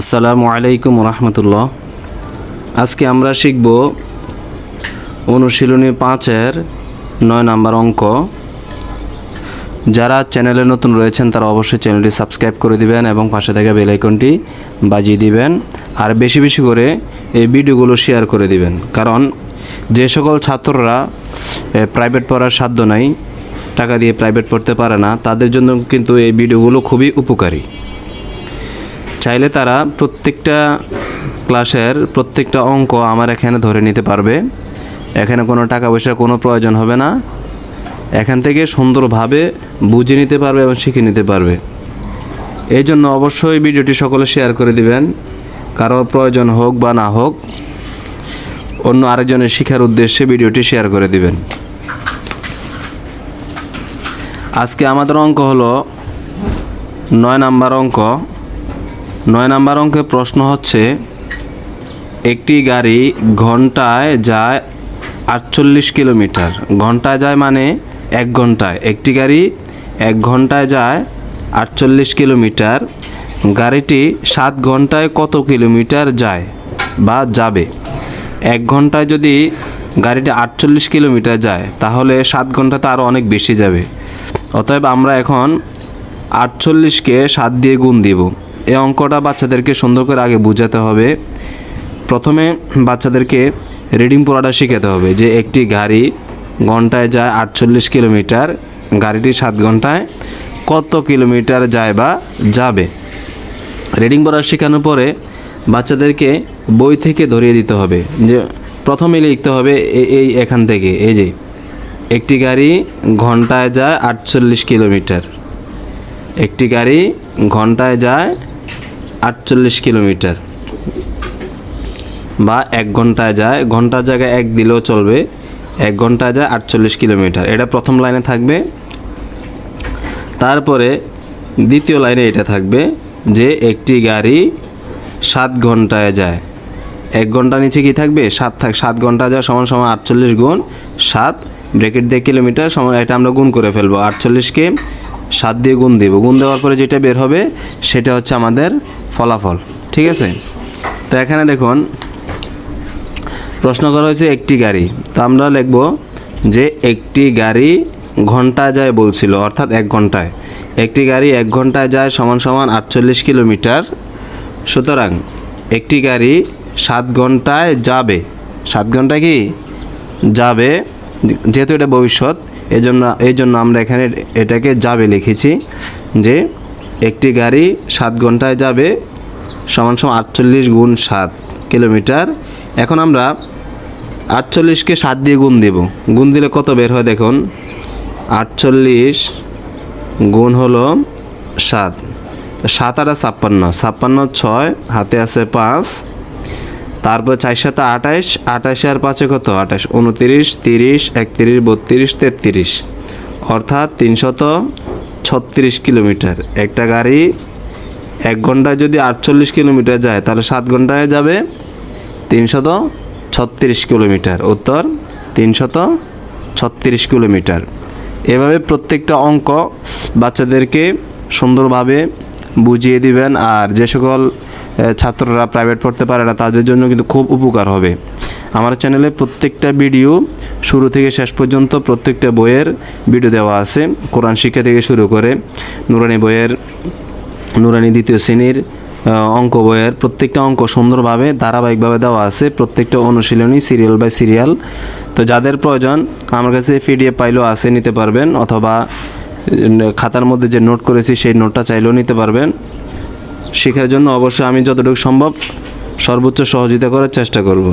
আসসালামু আলাইকুম রহমতুল্লাহ। আজকে আমরা শিখব অনুশীলনী পাঁচের নয় নাম্বার অঙ্ক। যারা চ্যানেলে নতুন রয়েছেন, তারা অবশ্যই চ্যানেলটি সাবস্ক্রাইব করে দিবেন এবং পাশে থাকা বেল আইকনটি বাজিয়ে দিবেন। আর বেশি বেশি করে এই ভিডিওগুলো শেয়ার করে দিবেন। কারণ যে সকল ছাত্ররা প্রাইভেট পড়ার সাধ্য নাই, টাকা দিয়ে প্রাইভেট পড়তে পারে না, তাদের জন্য কিন্তু এই ভিডিওগুলো খুবই উপকারী। চাইলে তারা প্রত্যেকটা ক্লাসের প্রত্যেকটা অঙ্ক আমার এখানে ধরে নিতে পারবে। এখানে কোনো টাকা পয়সার কোনো প্রয়োজন হবে না। এখান থেকে সুন্দরভাবে বুঝে নিতে পারবে এবং শিখে নিতে পারবে। এই জন্য অবশ্যই ভিডিওটি সকলে শেয়ার করে দিবেন। কারও প্রয়োজন হোক বা না হোক, অন্য আরেকজনের শিখার উদ্দেশ্যে ভিডিওটি শেয়ার করে দিবেন। আজকে আমাদের অঙ্ক হলো নয় নাম্বার অঙ্ক। নয় নাম্বার অঙ্কের প্রশ্ন হচ্ছে, একটি গাড়ি ঘন্টায় যায় আটচল্লিশ কিলোমিটার। ঘন্টায় যায় মানে এক ঘন্টায়। একটি গাড়ি এক ঘন্টায় যায় আটচল্লিশ কিলোমিটার। গাড়িটি সাত ঘন্টায় কত কিলোমিটার যায় বা যাবে? এক ঘন্টায় যদি গাড়িটি আটচল্লিশ কিলোমিটার যায়, তাহলে সাত ঘন্টাতে আরও অনেক বেশি যাবে। অতএব আমরা এখন আটচল্লিশকে সাত দিয়ে গুণ দিব। এই অঙ্কটা বাচ্চাদেরকে সুন্দর করে আগে বোঝাতে হবে। প্রথমে বাচ্চাদেরকে রিডিং পড়াটা শেখাতে হবে যে একটি গাড়ি ঘন্টায় যায় আটচল্লিশ কিলোমিটার, গাড়িটি সাত ঘন্টায় কত কিলোমিটার যায় বা যাবে? রিডিং পড়া শেখানোর পরে বাচ্চাদেরকে বই থেকে ধরিয়ে দিতে হবে। যে প্রথমে লিখতে হবে এই এখান থেকে, এই যে একটি গাড়ি ঘন্টায় যায় আটচল্লিশ কিলোমিটার, একটি গাড়ি ঘন্টায় যায় আটচল্লিশ কিলোমিটার। বা এক ঘন্টায় যায়, ঘণ্টার জায়গায় এক দিলেও চলবে, এক ঘন্টায় যায় আটচল্লিশ কিলোমিটার। এটা প্রথম লাইনে থাকবে। তারপরে দ্বিতীয় লাইনে এটা থাকবে যে একটি গাড়ি সাত ঘন্টায় যায়। এক ঘণ্টা নিচে কি থাকবে? সাত থাক, সাত ঘণ্টা যায় সমান সমান আটচল্লিশ গুণ সাত, ব্রেকেট দিয়ে কিলোমিটার সমান, এটা আমরা গুণ করে ফেলব। আটচল্লিশকে সাত দিয়ে গুণ দেবো। গুণ দেওয়ার পরে যেটা বের হবে, সেটা হচ্ছে আমাদের ফলাফল। ঠিক আছে? তো এখানে দেখুন, প্রশ্ন করা হয়েছে একটি গাড়ি। তো আমরা লিখব যে একটি গাড়ি ঘন্টায় যায় বলছিল, অর্থাৎ এক ঘন্টায়। একটি গাড়ি এক ঘন্টায় যায় সমান সমান আটচল্লিশ কিলোমিটার। সুতরাং একটি গাড়ি সাত ঘন্টায় যাবে। সাত ঘন্টায় কি? যাবে। যেহেতু এটা ভবিষ্যৎ এই জন্য এই জন্য আমরা এখানে এটাকে যাবে লিখেছি যে একটি গাড়ি সাত ঘন্টায় যাবে সমান সমান আটচল্লিশ গুণ সাত কিলোমিটার। এখন আমরা আটচল্লিশকে সাত দিয়ে গুণ দেব। গুণ দিলে কত বের হয় দেখুন? আটচল্লিশ গুণ হলো সাত। সাত আটা ছাপ্পান্ন। ছাপ্পান্ন ছয়, হাতে আছে পাঁচ। তারপর চার সাথে আঠাইশ আঠাশ আর পাঁচে কত? আঠাশ, উনতিরিশ, তিরিশ, একত্রিশ, বত্রিশ, তেত্রিশ। অর্থাৎ তিনশত ছত্রিশ কিলোমিটার। একটা গাড়ি এক ঘন্টায় যদি আটচল্লিশ কিলোমিটার যায়, তাহলে সাত ঘন্টায় যাবে তিনশত ছত্রিশ কিলোমিটার। উত্তর, তিনশত ছত্রিশ কিলোমিটার। এভাবে প্রত্যেকটা অঙ্ক বাচ্চাদেরকে সুন্দরভাবে বুঝিয়ে দিবেন। আর যে সকল ছাত্ররা প্রাইভেট পড়তে পারে না, তাদের জন্য কিন্তু খুব উপকার হবে। আমার চ্যানেলে প্রত্যেকটা ভিডিও শুরু থেকে শেষ পর্যন্ত প্রত্যেকটা বইয়ের ভিডিও দেওয়া আছে। কোরআন শিক্ষা থেকে শুরু করে নুরানি বইয়ের, নুরানি দ্বিতীয় শ্রেণির অঙ্ক বইয়ের প্রত্যেকটা অঙ্ক সুন্দরভাবে, ধারাবাহিকভাবে দেওয়া আছে। প্রত্যেকটা অনুশীলনী সিরিয়াল বাই সিরিয়াল তো যাদের প্রয়োজন, আমার কাছে পিডিএফ পাইলেও আছে, নিতে পারবেন। অথবা খাতার মধ্যে যে নোট করেছি, সেই নোটটা চাইলেও নিতে পারবেন। শেখার জন্য অবশ্যই আমি যতটুকু সম্ভব সর্বোচ্চ সহযোগিতা করার চেষ্টা করব।